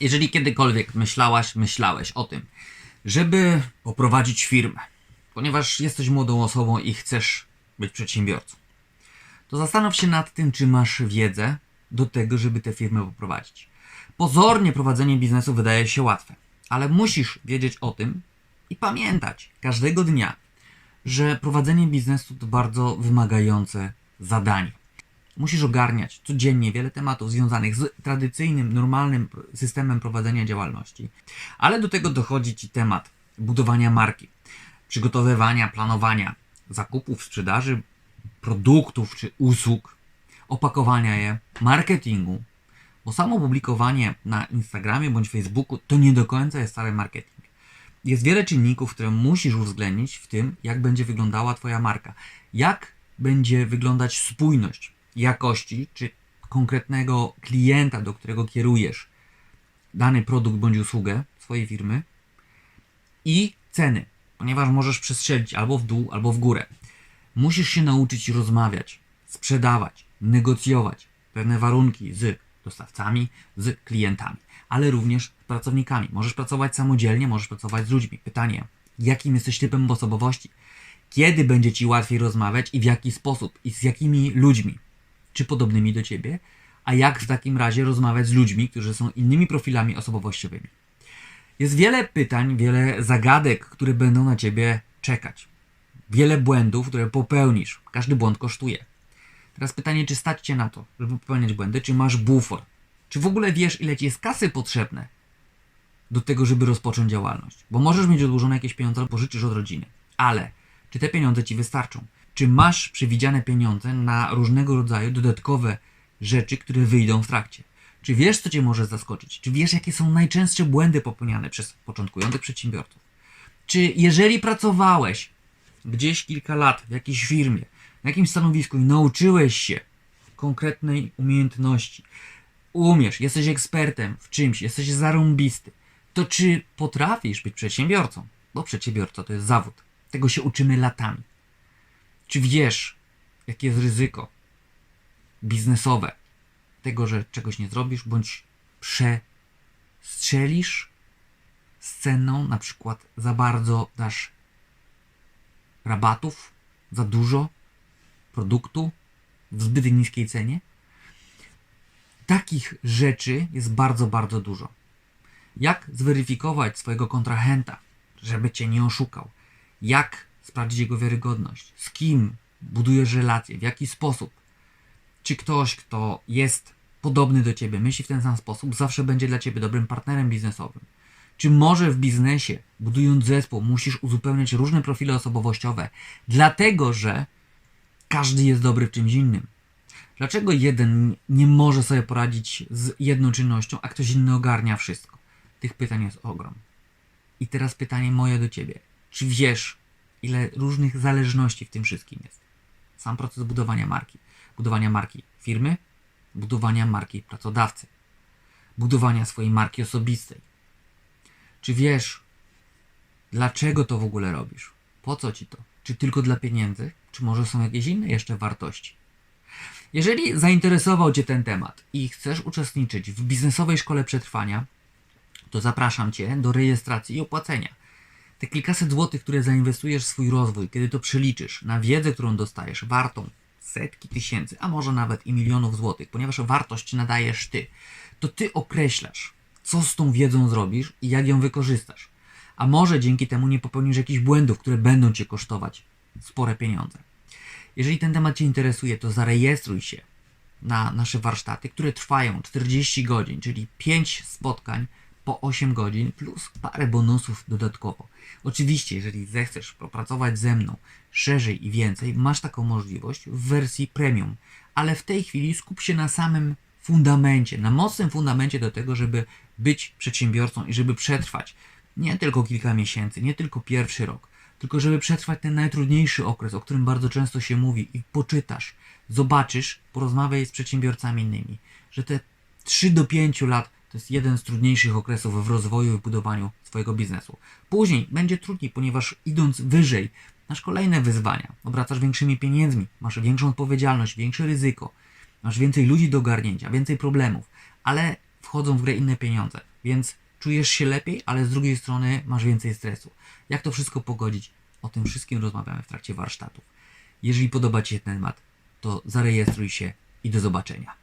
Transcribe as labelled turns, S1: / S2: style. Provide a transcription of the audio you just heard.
S1: Jeżeli kiedykolwiek myślałaś, myślałeś o tym, żeby poprowadzić firmę, ponieważ jesteś młodą osobą i chcesz być przedsiębiorcą, to zastanów się nad tym, czy masz wiedzę do tego, żeby tę firmę poprowadzić. Pozornie prowadzenie biznesu wydaje się łatwe, ale musisz wiedzieć o tym i pamiętać każdego dnia, że prowadzenie biznesu to bardzo wymagające zadanie. Musisz ogarniać codziennie wiele tematów związanych z tradycyjnym, normalnym systemem prowadzenia działalności, ale do tego dochodzi ci temat budowania marki, przygotowywania, planowania zakupów, sprzedaży produktów czy usług, opakowania je, marketingu, bo samo publikowanie na Instagramie bądź Facebooku to nie do końca jest cały marketing. Jest wiele czynników, które musisz uwzględnić w tym, jak będzie wyglądała Twoja marka, jak będzie wyglądać spójność jakości czy konkretnego klienta, do którego kierujesz dany produkt bądź usługę swojej firmy i ceny, ponieważ możesz przestrzelić albo w dół, albo w górę. Musisz się nauczyć rozmawiać, sprzedawać, negocjować pewne warunki z dostawcami, z klientami, ale również pracownikami. Możesz pracować samodzielnie, możesz pracować z ludźmi. Pytanie, jakim jesteś typem osobowości? Kiedy będzie ci łatwiej rozmawiać i w jaki sposób i z jakimi ludźmi? Czy podobnymi do ciebie? A jak w takim razie rozmawiać z ludźmi, którzy są innymi profilami osobowościowymi? Jest wiele pytań, wiele zagadek, które będą na ciebie czekać. Wiele błędów, które popełnisz. Każdy błąd kosztuje. Teraz pytanie, czy stać cię na to, żeby popełniać błędy, czy masz bufor? Czy w ogóle wiesz, ile ci jest kasy potrzebne do tego, żeby rozpocząć działalność? Bo możesz mieć odłożone jakieś pieniądze, pożyczysz od rodziny. Ale czy te pieniądze ci wystarczą? Czy masz przewidziane pieniądze na różnego rodzaju dodatkowe rzeczy, które wyjdą w trakcie? Czy wiesz, co cię może zaskoczyć? Czy wiesz, jakie są najczęstsze błędy popełniane przez początkujących przedsiębiorców? Czy jeżeli pracowałeś gdzieś kilka lat w jakiejś firmie, na jakimś stanowisku i nauczyłeś się konkretnej umiejętności, umiesz, jesteś ekspertem w czymś, jesteś zarąbisty, to czy potrafisz być przedsiębiorcą? Bo przedsiębiorca to jest zawód. Tego się uczymy latami. Czy wiesz, jakie jest ryzyko biznesowe tego, że czegoś nie zrobisz, bądź przestrzelisz z ceną, na przykład za bardzo dasz rabatów, za dużo produktu w zbyt niskiej cenie? Takich rzeczy jest bardzo, bardzo dużo. Jak zweryfikować swojego kontrahenta, żeby cię nie oszukał? Jak sprawdzić jego wiarygodność? Z kim budujesz relacje? W jaki sposób? Czy ktoś, kto jest podobny do ciebie, myśli w ten sam sposób, zawsze będzie dla ciebie dobrym partnerem biznesowym? Czy może w biznesie, budując zespół, musisz uzupełniać różne profile osobowościowe, dlatego że każdy jest dobry w czymś innym? Dlaczego jeden nie może sobie poradzić z jedną czynnością, a ktoś inny ogarnia wszystko? Tych pytań jest ogrom. I teraz pytanie moje do ciebie. Czy wiesz, ile różnych zależności w tym wszystkim jest? Sam proces budowania marki. Budowania marki firmy, budowania marki pracodawcy, budowania swojej marki osobistej. Czy wiesz, dlaczego to w ogóle robisz? Po co ci to? Czy tylko dla pieniędzy? Czy może są jakieś inne jeszcze wartości? Jeżeli zainteresował Cię ten temat i chcesz uczestniczyć w biznesowej szkole przetrwania, to zapraszam Cię do rejestracji i opłacenia. Te kilkaset złotych, które zainwestujesz w swój rozwój, kiedy to przeliczysz na wiedzę, którą dostajesz, wartą setki tysięcy, a może nawet i milionów złotych, ponieważ wartość nadajesz Ty, to Ty określasz, co z tą wiedzą zrobisz i jak ją wykorzystasz. A może dzięki temu nie popełnisz jakichś błędów, które będą Cię kosztować spore pieniądze. Jeżeli ten temat Cię interesuje, to zarejestruj się na nasze warsztaty, które trwają 40 godzin, czyli 5 spotkań po 8 godzin, plus parę bonusów dodatkowo. Oczywiście, jeżeli zechcesz popracować ze mną szerzej i więcej, masz taką możliwość w wersji premium, ale w tej chwili skup się na samym fundamencie, na mocnym fundamencie do tego, żeby być przedsiębiorcą i żeby przetrwać. Nie tylko kilka miesięcy, nie tylko pierwszy rok, tylko żeby przetrwać ten najtrudniejszy okres, o którym bardzo często się mówi i poczytasz, zobaczysz, porozmawiaj z przedsiębiorcami innymi, że te 3 do 5 lat to jest jeden z trudniejszych okresów w rozwoju i budowaniu swojego biznesu. Później będzie trudniej, ponieważ idąc wyżej, masz kolejne wyzwania, obracasz większymi pieniędzmi, masz większą odpowiedzialność, większe ryzyko, masz więcej ludzi do ogarnięcia, więcej problemów, ale wchodzą w grę inne pieniądze, więc czujesz się lepiej, ale z drugiej strony masz więcej stresu. Jak to wszystko pogodzić? O tym wszystkim rozmawiamy w trakcie warsztatów. Jeżeli podoba Ci się ten temat, to zarejestruj się i do zobaczenia.